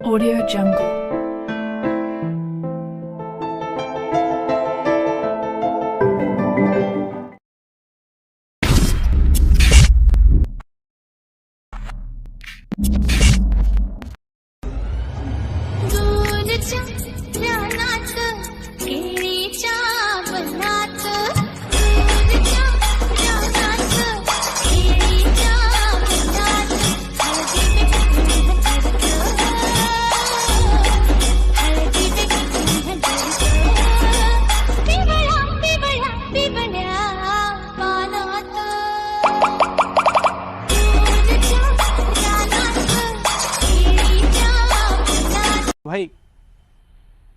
Audio Jungle.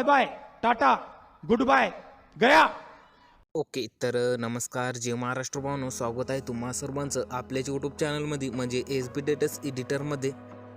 bye bye tata good bye गया. Okay तर नमस्कार जे महाराष्ट्र भावनो स्वागत आहे तुम्हा सर्वांचं आपल्याच यूट्यूब चॅनलमध्ये म्हणजे एस बी डेटस एडिटरमध्ये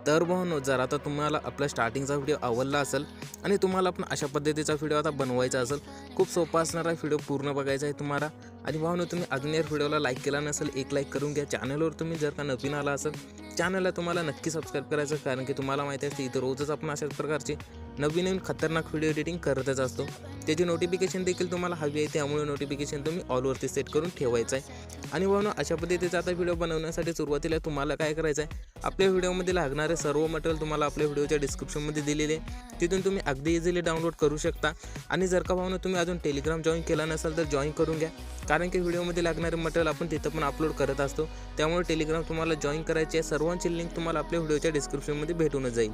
तर भावनो जर आता तुम्हाला आपला स्टार्टिंगचा व्हिडिओ आवडला असेल आणि तुम्हाला पण अशा पद्धतीचा व्हिडिओ आता बनवायचा असेल खूप सोपा असणारा व्हिडिओ पूर्ण बघायचा आहे तुम्हाला. आणि भावनो तुम्ही अजून या व्हिडिओला लाईक केला नसेल एक लाईक करून घ्या. चॅनलवर तुम्ही जर का नवीन आला असेल चॅनलला तुम्हाला नक्की सबस्क्राईब करायचं कारण की तुम्हाला माहिती असते इथं रोजच आपण अशाच प्रकारचे नवीन नवीन खतरनाक व्हिडिओ एडिटिंग करतच असतो. त्याची नोटिफिकेशन देखील तुम्हाला हवी आहे त्यामुळे नोटिफिकेशन तुम्ही ऑलवरती सेट करून ठेवायचं आहे. आणि म्हणून अशा पद्धतीचा आता व्हिडिओ बनवण्यासाठी सुरुवातीला तुम्हाला काय करायचं आहे आपल्या व्हिडिओमध्ये लागणारे सर्व मटेरियल तुम्हाला आपल्या व्हिडिओच्या डिस्क्रिप्शनमध्ये दिलेले आहे. तिथून तुम्ही अगदी इझिली डाउनलोड करू शकता. आणि जर का भावना तुम्ही अजून टेलिग्राम जॉईन केला नसेल तर जॉईन करून घ्या. कारण की व्हिडिओमध्ये लागणारे मटेरियल आपण तिथं पण अपलोड करत असतो. त्यामुळे टेलिग्राम तुम्हाला जॉईन करायची आहे. सर्वांची लिंक तुम्हाला आपल्या व्हिडिओच्या डिस्क्रिप्शनमध्ये भेटूनच जाईल.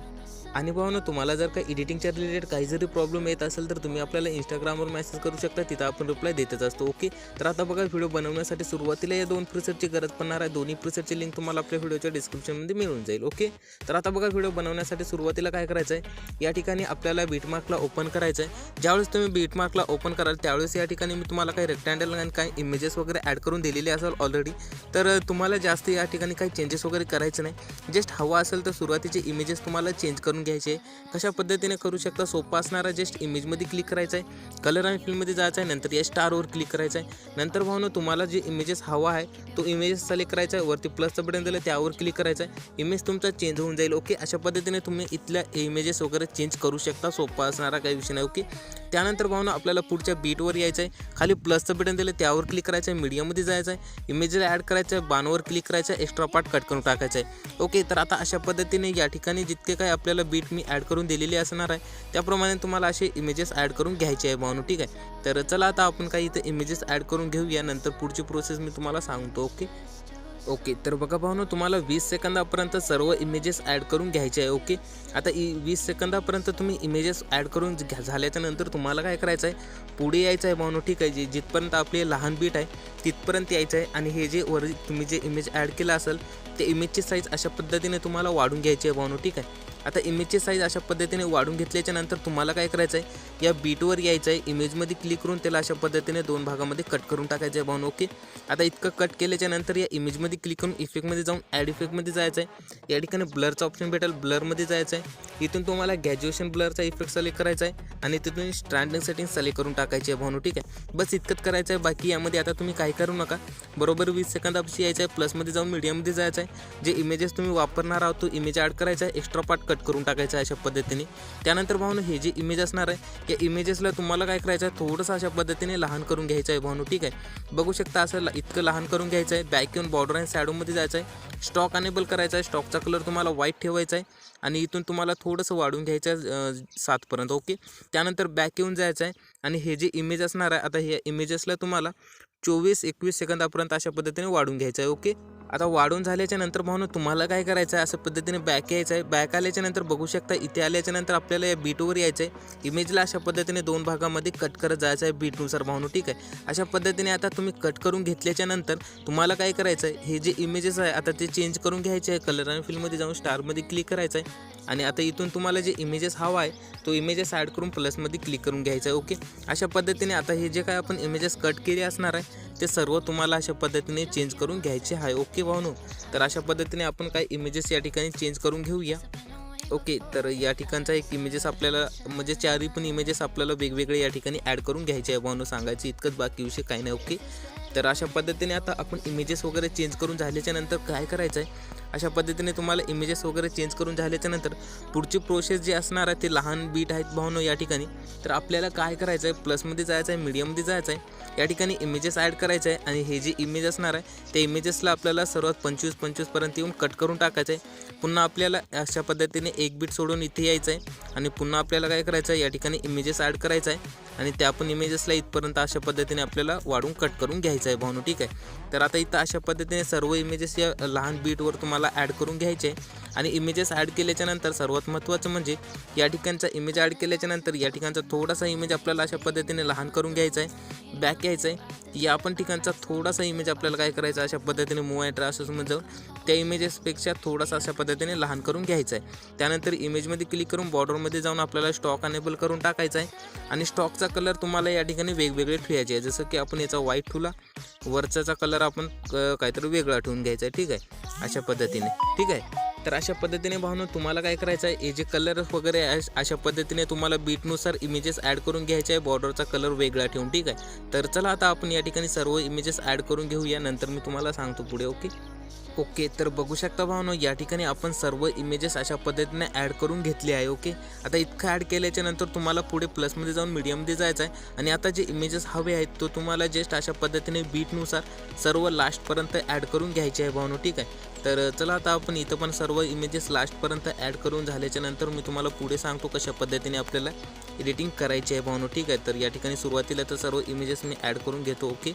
आणि भावना तुम्हाला जर का एडिटिंगच्या रिलेटेड काही जरी प्रॉब्लेम येत असेल तर तुम्ही आपल्याला इंस्टाग्रामवर मेसेज करू शकता. तिथं आपण रिप्लाय देतच असतो. ओके तर आता बघा व्हिडिओ बनवण्यासाठी सुरुवातीला या दोन प्रिसेटची गरज पडणार आहे. दोन्ही प्रिसेटची लिंक तुम्हाला आपल्या व्हिडिओच्या डिस्क्रिप्शनमध्ये मिळून जाईल. ओके तर आता बघा व्हिडिओ बनवण्यासाठी सुरुवातीला काय करायचं आहे? या ठिकाणी आपल्याला बीटमार्कला ओपन करायचं आहे. ज्यावेळेस तुम्ही बीटमार्कला ओपन कराल त्यावेळेस या ठिकाणी मी तुम्हाला काही रेक्टँडल आणि काही इमेजेस वगैरे ॲड करून दिलेले असेल ऑलरेडी तर तुम्हाला जास्त या ठिकाणी काही चेंजेस वगैरे करायचे नाही. जस्ट हवा असेल तर सुरुवातीचे इमेजेस तुम्हाला चेंज करून घ्यायचे. कशा पद्धतीने करू शकता? सोपा असणारा जस्ट इमेजमध्ये क्लिक करायचं आहे कलर आणि फिल्ममध्ये जायचं आहे नंतर या स्टारवर क्लिक करायचं आहे नंतर भावना तुम्हाला जे इमेजेस हवा आहे तो इमेजेस सिलेक्ट करायचा आहे वरती प्लसचं बटन दिलं त्यावर क्लिक करायचं आहे इमेज तुमचा चेंज होऊन जाईल ओके अशा पद्धतीने तुम्ही इथल्या इमेजेस वगैरे चेंज करू शकता सोपा असणारा काही विषय नाही ओके त्यानंतर भावना आपल्याला पुढच्या बीटवर यायचं आहे खाली प्लसचं बटन दिलं त्यावर क्लिक करायचं आहे मीडियममध्ये जायचं आहे इमेजेस ॲड करायचं आहे बाणवर क्लिक करायचं आहे एक्स्ट्रा पार्ट कट करून टाकायचं आहे ओके तर आता अशा पद्धतीने या ठिकाणी जितके काही आपल्याला बीट मी ॲड करून दिलेली असणार आहे त्याप्रमाणे तुम्हाला असे इमेजेस ॲड करून घ्यायचे आहे भावनो ठीक आहे? तर चला आता आपण काही इथं इमेजेस ॲड करून घेऊया नंतर पुढची प्रोसेस मी तुम्हाला सांगतो ओके ओके तर बघा भावनो तुम्हाला वीस सेकंदापर्यंत सर्व इमेजेस ॲड करून घ्यायचे आहे ओके? आता इ वीस सेकंदापर्यंत तुम्ही इमेजेस ॲड करून घ्या झाल्याच्यानंतर तुम्हाला काय करायचं आहे? पुढे यायचं आहे भावनो ठीक आहे जे जिथपर्यंत आपली लहान बीट आहे तिथपर्यंत यायचं आहे आणि हे जे वर तुम्ही जे इमेज ॲड केलं असेल ते इमेजची साईज अशा पद्धतीने तुम्हाला वाढून घ्यायची आहे भावनो ठीक आहे? आता इमेजची साईज अशा पद्धतीने वाढून घेतल्याच्या नंतर तुम्हाला काय करायचं आहे या बीटवर यायचं आहे इमेजमध्ये क्लिक करून त्याला अशा पद्धतीने दोन भागामध्ये कट करून टाकायचं आहे भावनो ओके आता इतकं कट केल्याच्यानंतर या इमेजमध्ये क्लिक करून इफेक्टमध्ये जाऊन ॲड इफेक्टमध्ये जायचं आहे या ठिकाणी ब्लरचा ऑप्शन भेटेल ब्लरमध्ये जायचं आहे इथून तुम्हाला ग्रॅज्युएशन ब्लरचा इफेक्ट सिलेक्ट करायचा आहे आणि तिथून स्ट्रँडिंग सेटिंग सिलेक्ट करून टाकायची आहे भावनो ठीक आहे? बस इतकंच करायचं आहे बाकी यामध्ये आता तुम्ही काही करू नका. बरोबर वीस सेकंदापाशी यायचं आहे प्लसमध्ये जाऊन मीडियममध्ये जायचं आहे जे इमेजेस तुम्ही वापरणार आहोत तो इमेज ॲड करायचा आहे. एक्स्ट्रा पार्ट कट करून टाकायचं आहे अशा पद्धतीने. त्यानंतर भावनो हे जे इमेज असणार आहे या इमेजेसला तुम्हाला काय करायचं आहे? थोडंसं अशा पद्धतीने लहान करून घ्यायचं आहे भावनो ठीक आहे? बघू शकता असं ल- इतकं लहान करून घ्यायचं आहे. बॅक येऊन बॉर्डर आणि शॅडोमध्ये जायचं आहे. स्टॉक अनेबल करायचा आहे. स्टॉकचा कलर तुम्हाला व्हाईट ठेवायचा आहे. आणि इथून तुम्हाला थोडंसं वाढून घ्यायचं आहे सातपर्यंत ओके त्यानंतर बॅक येऊन जायचं आहे. आणि हे जे इमेज असणार आहे आता हे इमेजेसला तुम्हाला चोवीस एकवीस सेकंदापर्यंत अशा पद्धतीने वाढून घ्यायचं आहे. ओके? आता वाढून झाल्याच्यानंतर भावनो तुम्हाला काय करायचं आहे? अशा पद्धतीने बॅक यायचं आहे. बॅक आल्याच्यानंतर बघू शकता इथे आल्याच्यानंतर आपल्याला या बीटवर यायचं आहे. इमेजला अशा पद्धतीने दोन भागामध्ये कट करत जायचं आहे बीटनुसार भावनो ठीक आहे? अशा पद्धतीने आता तुम्ही कट करून घेतल्याच्या नंतर तुम्हाला काय करायचं आहे? हे जे इमेजेस आहे आता ते चेंज करून घ्यायचे आहे. कलर आणि फिल्ममध्ये जाऊन स्टारमध्ये क्लिक करायचं आहे. आणि आता इथून तुम्हाला जे इमेजेस हवा आहे तो इमेजेस ॲड करून प्लसमध्ये क्लिक करून घ्यायचा आहे ओके अशा पद्धतीने आता हे जे काय आपण इमेजेस कट केले असणार आहे ते सर्व तुम्हाला अशा पद्धतीने चेंज करून घ्यायचे आहे ओके भावनो? तर अशा पद्धतीने आपण काय इमेजेस या ठिकाणी चेंज करून घेऊया. ओके तर या ठिकाणचा एक इमेजेस आपल्याला म्हणजे चारही पण इमेजेस आपल्याला वेगवेगळे या ठिकाणी ॲड करून घ्यायचे आहे भावनो सांगायचं इतकंच बाकी विषय काही नाही ओके तर अशा पद्धतीने आता आपण इमेजेस वगैरे चेंज करून झाल्याच्यानंतर काय करायचं आहे अशा पद्धतीने तुम्हाला इमेजेस वगैरे चेंज करून झाल्याच्यानंतर पुढची प्रोसेस जी असणार आहे ते लहान बीट आहेत भावनो या ठिकाणी. तर आपल्याला काय करायचं आहे प्लसमध्ये जायचं आहे मीडियममध्ये जायचं आहे या ठिकाणी इमेजेस ॲड करायचं आहे आणि हे जे इमेज असणार आहे त्या इमेजेसला आपल्याला सर्वात पंचवीस पंचवीसपर्यंत येऊन कट करून टाकायचं आहे पुन्हा आपल्याला अशा पद्धतीने एक बीट सोडून इथे यायचं आहे आणि पुन्हा आपल्याला काय करायचं आहे या ठिकाणी इमेजेस ॲड करायचं आहे आणि त्या पण इमेजेसला इथपर्यंत अशा पद्धतीने आपल्याला वाढून कट करून घ्यायचं आहे भावनो ठीक आहे? तर आता इथं अशा पद्धतीने सर्व इमेजेस या लहान बीटवर तुम्हाला ॲड करून घ्यायचे. आहे आणि इमेजेस ॲड केल्याच्यानंतर सर्वात महत्त्वाचं म्हणजे या ठिकाणचा इमेज ॲड केल्याच्यानंतर या ठिकाणचा थोडासा इमेज आपल्याला अशा पद्धतीने लहान करून घ्यायचा आहे. बॅक यायचं आहे या पण ठिकाणचा थोडासा इमेज आपल्याला काय करायचा अशा पद्धतीने मोबाईल अँड जाऊन त्या इमेजेसपेक्षा थोडासा अशा पद्धतीने लहान करून घ्यायचा आहे त्यानंतर इमेजमध्ये क्लिक करून बॉर्डरमध्ये जाऊन आपल्याला स्टॉक अनेबल करून टाकायचा आहे आणि स्टॉकचा कलर तुम्हाला या ठिकाणी वेगवेगळे ठेवायचे आहे. जसं की आपण याचा व्हाईट ठेवला वरचाचा कलर आपण काहीतरी वेगळा ठेवून घ्यायचा आहे ठीक आहे? अशा पद्धतीने. ठीक आहे? तर अशा पद्धतीने भावनो तुम्हाला काय करायचं आहे? हे जे कलर वगैरे अशा पद्धतीने तुम्हाला बीटनुसार इमेजेस ॲड करून घ्यायचे आहे. बॉर्डरचा कलर वेगळा ठेवून ठीक आहे? तर चला आता आपण या ठिकाणी सर्व इमेजेस ॲड करून घेऊया. नंतर मी तुम्हाला सांगतो पुढे ओके? ओके तर बघू शकता भावनो या ठिकाणी आपण सर्व इमेजेस अशा पद्धतीने ॲड करून घेतले आहे ओके? आता इतकं ॲड केल्याच्यानंतर तुम्हाला पुढे प्लसमध्ये जाऊन मीडियममध्ये जायचं आहे. आणि आता जे इमेजेस हवे आहेत तो तुम्हाला जस्ट अशा पद्धतीने बीटनुसार सर्व लास्टपर्यंत ॲड करून घ्यायचे आहे भावनो ठीक आहे? तर चला आता आपण इथं पण सर्व इमेजेस लास्टपर्यंत ॲड करून झाल्याच्यानंतर मी तुम्हाला पुढे सांगतो कशा पद्धतीने आपल्याला एडिटिंग करायची आहे भावनो. ठीक आहे? तर या ठिकाणी सुरुवातीला तर सर्व इमेजेस मी ॲड करून घेतो ओके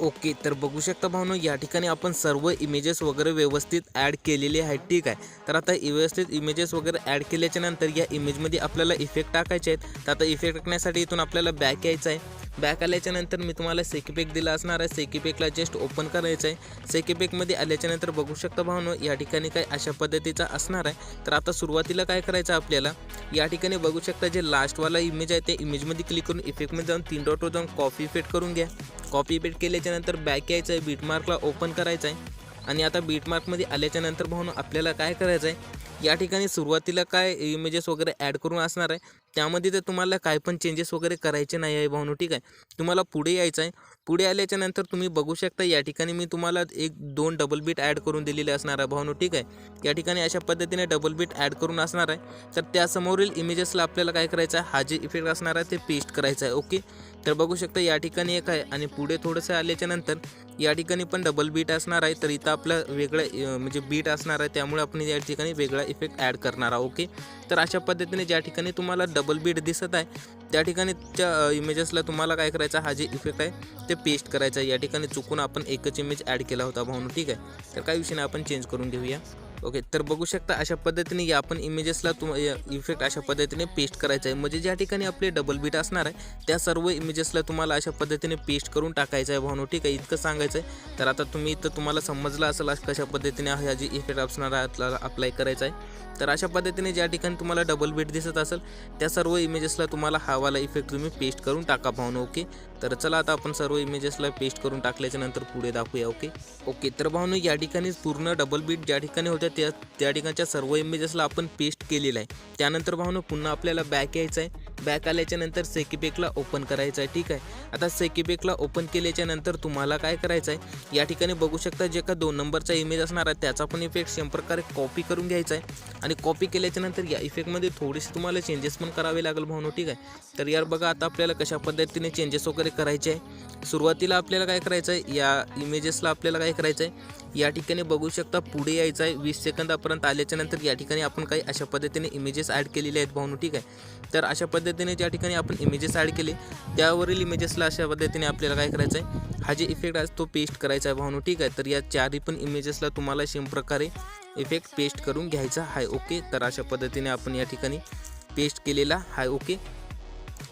ओके तर बघू शकता भावनो या ठिकाणी आपण सर्व इमेजेस वगैरे व्यवस्थित ॲड केलेले आहेत ठीक आहे? तर आता व्यवस्थित इमेजेस वगैरे ॲड केल्याच्यानंतर या इमेजमध्ये आपल्याला इफेक्ट टाकायचे आहेत. तर आता इफेक्ट टाकण्यासाठी इथून आपल्याला बॅक यायचं आहे. बॅक आल्याच्यानंतर मी तुम्हाला सेकीपेक दिला असणार आहे. सेकीपेकला जस्ट ओपन करायचं आहे. सेकीपेकमध्ये आल्याच्यानंतर बघू शकता भावनो या ठिकाणी काय अशा पद्धतीचा असणार आहे. तर आता सुरुवातीला काय करायचं आहे आपल्याला? या ठिकाणी बघू शकता जे लास्टवाला इमेज आहे त्या इमेजमध्ये क्लिक करून इफेक्टमध्ये जाऊन तीन डॉटवर जाऊन कॉपी पेट करून घ्या. कॉपी पेट केल्याच्यानंतर बॅक यायचं आहे. बीटमार्कला ओपन करायचं आहे. आणि आता बीटमार्कमध्ये आल्याच्यानंतर भावनो आपल्याला काय करायचं आहे? या ठिकाणी सुरुवातीला काय इमेजेस वगैरे ॲड करून असणार आहे? त्यामध्ये तर तुम्हाला काय पण चेंजेस वगैरे करायचे नाही आहे भाऊनो ठीक आहे. तुम्हाला पुढे यायचं आहे. पुढे आल्याच्यानंतर तुम्ही बघू शकता या ठिकाणी मी तुम्हाला एक दोन डबल बीट ॲड करून दिलेले असणार आहे. भावनो ठीक आहे? या ठिकाणी अशा पद्धतीने डबल बीट ॲड करून असणार आहे. तर त्यासमोरील इमेजेसला आपल्याला काय करायचं आहे? हा जे इफेक्ट असणार आहे ते पेस्ट करायचं आहे ओके तर बघू शकता या ठिकाणी एक आहे आणि पुढे थोडंसं आल्याच्यानंतर या ठिकाणी पण डबल बीट असणार आहे. तर इथं आपलं वेगळं म्हणजे बीट असणार आहे. त्यामुळे आपण या ठिकाणी वेगळा इफेक्ट ॲड करणार आहोत ओके तर अशा पद्धतीने ज्या ठिकाणी तुम्हाला डबल बीट दिसत आहे त्या ठिकाणी त्या इमेजेसला तुम्हाला काय करायचं हा जे इफेक्ट आहे ते पेस्ट करायचं आहे. या ठिकाणी चुकून आपण एकच इमेज ॲड केला होता भाऊन ठीक आहे? तर काही विषय नाही आपण चेंज करून घेऊया. ओके तर बघू शकता अशा पद्धतीने या आपण इमेजेसला तुम इफेक्ट अशा पद्धतीने पेस्ट करायचं आहे. म्हणजे ज्या ठिकाणी आपले डबल बीट असणार आहे त्या सर्व इमेजेसला तुम्हाला अशा पद्धतीने पेस्ट करून टाकायचं आहे भावनो ठीक आहे? इतकं सांगायचं आहे. तर आता तुम्ही इथं तुम्हाला समजलं असेल कशा पद्धतीने हा जी इफेक्ट असणार आहे अप्लाय करायचा आहे. तर अशा पद्धतीने ज्या ठिकाणी तुम्हाला डबल बेड दिसत असेल त्या सर्व इमेजेसला तुम्हाला हावाला इफेक्ट तुम्ही पेस्ट करून टाका भावनो ओके तर चला आता आपण सर्व इमेजेसला पेस्ट करून टाकल्याच्या नंतर पुढे दाखवूया ओके ओके तर भावनो या ठिकाणी पूर्ण डबल बीट ज्या ठिकाणी होत्या त्या त्या ठिकाणच्या सर्व इमेजेसला आपण पेस्ट केलेलं आहे. त्यानंतर भावनो पुन्हा आपल्याला बॅक यायचं आहे. बॅक आल्याच्यानंतर ओपन करायचं आहे ठीक आहे? आता सेकीबेकला ओपन केल्याच्यानंतर तुम्हाला काय करायचं आहे? या ठिकाणी बघू शकता जे का दोन नंबरचा इमेज असणार आहे त्याचा पण इफेक्ट सेम प्रकारे कॉपी करून घ्यायचा आहे. आणि कॉपी केल्याच्यानंतर या इफेक्टमध्ये थोडेसे तुम्हाला चेंजेस पण करावे लागेल भावनो ठीक आहे? तर यार बघा आता आपल्याला कशा पद्धतीने चेंजेस वगैरे करायचे आहे? सुरुवातीला आपल्याला काय करायचं आहे? या इमेजेसला आपल्याला काय करायचं आहे? या ठिकाणी बघू शकता पुढे यायचं आहे वीस सेकंदापर्यंत आल्याच्यानंतर या ठिकाणी आपण काही अशा पद्धतीने इमेजेस ॲड केलेले आहेत भाऊनू ठीक आहे? तर अशा पद्धतीने ज्या ठिकाणी आपण इमेजेस ॲड केले त्यावरील इमेजेसला अशा पद्धतीने आपल्याला काय करायचं आहे हा जे इफेक्ट आहे तो पेस्ट करायचा आहे भाऊनू ठीक आहे? तर या चारही पण इमेजेसला तुम्हाला सेम प्रकारे इफेक्ट पेस्ट करून घ्यायचा आहे ओके तर अशा पद्धतीने आपण या ठिकाणी पेस्ट केलेला आहे ओके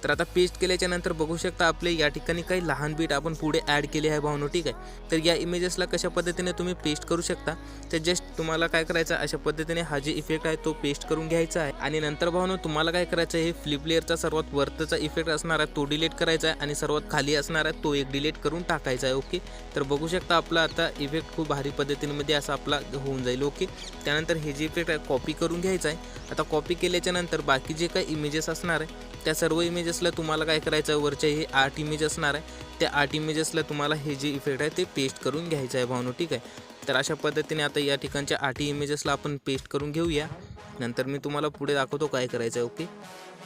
तर आता पेस्ट केल्याच्यानंतर बघू शकता आपले या ठिकाणी काही लहान बीट आपण पुढे ॲड केले आहे भावनो ठीक आहे? तर या इमेजेसला कशा पद्धतीने तुम्ही पेस्ट करू शकता? तर जस्ट तुम्हाला काय करायचं आहे अशा पद्धतीने हा जे इफेक्ट आहे तो पेस्ट करून घ्यायचा आहे. आणि नंतर भावनो तुम्हाला काय करायचं आहे हे फ्लिप लेअरचा सर्वात वरतचा इफेक्ट असणार आहे तो डिलीट करायचा आहे आणि सर्वात खाली असणार आहे तो एक डिलीट करून टाकायचा आहे ओके तर बघू शकता आपला आता इफेक्ट खूप भारी पद्धतीमध्ये असा आपला होऊन जाईल ओके त्यानंतर हे जे इफेक्ट आहे कॉपी करून घ्यायचं आहे. आता कॉपी केल्याच्यानंतर बाकी जे काही इमेजेस असणार आहे त्या सर्व इमेजेस इमेजेसला तुम्हाला काय करायचं आहे? वरचे हे आठ इमेज असणार आहे. त्या आठ इमेजेसला तुम्हाला हे जे इफेक्ट आहे ते पेस्ट करून घ्यायचं आहे भावनो ठीक आहे? तर अशा पद्धतीने आता या ठिकाणच्या आठही इमेजेसला आपण पेस्ट करून घेऊया. नंतर मी तुम्हाला पुढे दाखवतो काय करायचं आहे ओके?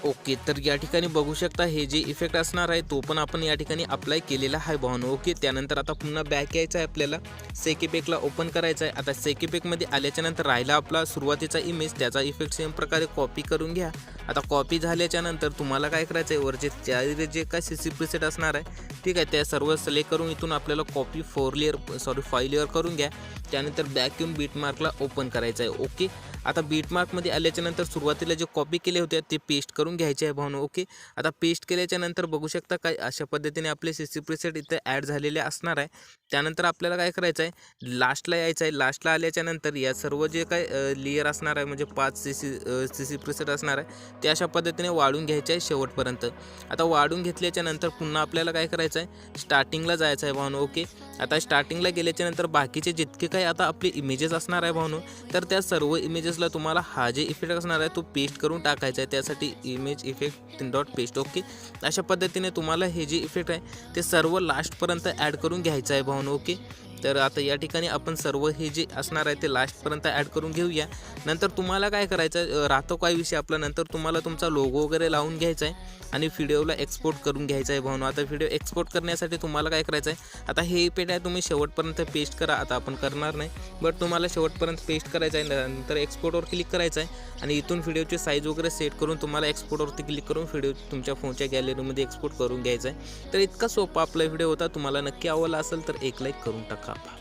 ओके तर या ठिकाणी बघू शकता हे जे इफेक्ट असणार आहे तो पण आपण या ठिकाणी अप्लाय केलेला आहे भावनो. ओके त्यानंतर आता पुन्हा बॅक यायचं आहे आपल्याला. सेकी पेकला ओपन करायचं आहे. आता सेकेपेकमध्ये आल्याच्यानंतर राहिला आपला सुरुवातीचा इमेज त्याचा इफेक्ट सेम प्रकारे कॉपी करून घ्या. आता कॉपी झाल्याच्यानंतर तुम्हाला काय करायचं आहे? वरचे चार जे काय सी सी प्रिसेट असणार आहे ठीक आहे त्या सर्व सिलेक्ट करून इथून आपल्याला copy four layer sorry five layer करून घ्या. त्यानंतर बॅक येऊन बीटमार्कला ओपन करायचं आहे. ओके आता बीटमार्कमध्ये आल्याच्यानंतर सुरुवातीला जे कॉपी केले होते ते पेस्ट करून घ्यायचे आहे भावनो ओके? आता पेस्ट केल्याच्यानंतर बघू शकता काय अशा पद्धतीने आपले सी सी प्रिसेट इथे ॲड झालेले असणार आहे. त्यानंतर आपल्याला काय करायचं आहे? लास्टला यायचं आहे. लास्टला आल्याच्यानंतर या सर्व जे काय लेअर असणार आहे म्हणजे पाच C C C C preset असणार आहे ते अशा पद्धतीने वाढून घ्यायचे आहे शेवटपर्यंत. आता वाढून घेतल्याच्या नंतर पुन्हा आपल्याला काय करायचं आहे? स्टार्टिंगला जायचं आहे भावनो ओके? आता स्टार्टिंगला गेल्याच्यानंतर बाकीचे जितके काही आता आपले इमेजेस असणार आहे भावनो तर त्या सर्व इमेजेसला तुम्हाला हा जे इफेक्ट असणार आहे तो पेस्ट करून टाकायचा आहे. त्यासाठी image effect dot paste okay अशा पद्धतीने तुम्हाला हे जे इफेक्ट आहे ते सर्व लास्टपर्यंत ॲड करून घ्यायचं आहे भाऊन ओके तर आता या ठिकाणी आपण सर्व हे जे असणार आहे ते लास्टपर्यंत ॲड करून घेऊया. नंतर तुम्हाला काय करायचं राहतो काय विषय आपला? नंतर तुम्हाला तुमचा लोगो वगैरे लावून घ्यायचा आहे आणि व्हिडिओला एक्सपोर्ट करून घ्यायचा आहे भावनो. आता व्हिडिओ एक्सपोर्ट करण्यासाठी तुम्हाला काय करायचं आहे? आता हे पेट आहे तुम्ही शेवटपर्यंत पेस्ट करा. आता आपण करणार नाही. बट तुम्हाला शेवटपर्यंत पेस्ट करायचं आहे. नंतर एक्सपोर्टवर क्लिक करायचं आहे. आणि इथून व्हिडिओची साईज वगैरे सेट करून तुम्हाला एक्सपोर्टवरती क्लिक करून व्हिडिओ तुमच्या फोनच्या गॅलरीमध्ये एक्सपोर्ट करून घ्यायचा आहे. तर इतका सोपा आपला व्हिडिओ होता. तुम्हाला नक्की आवडला असेल तर एक लाईक करून टाका. Cup.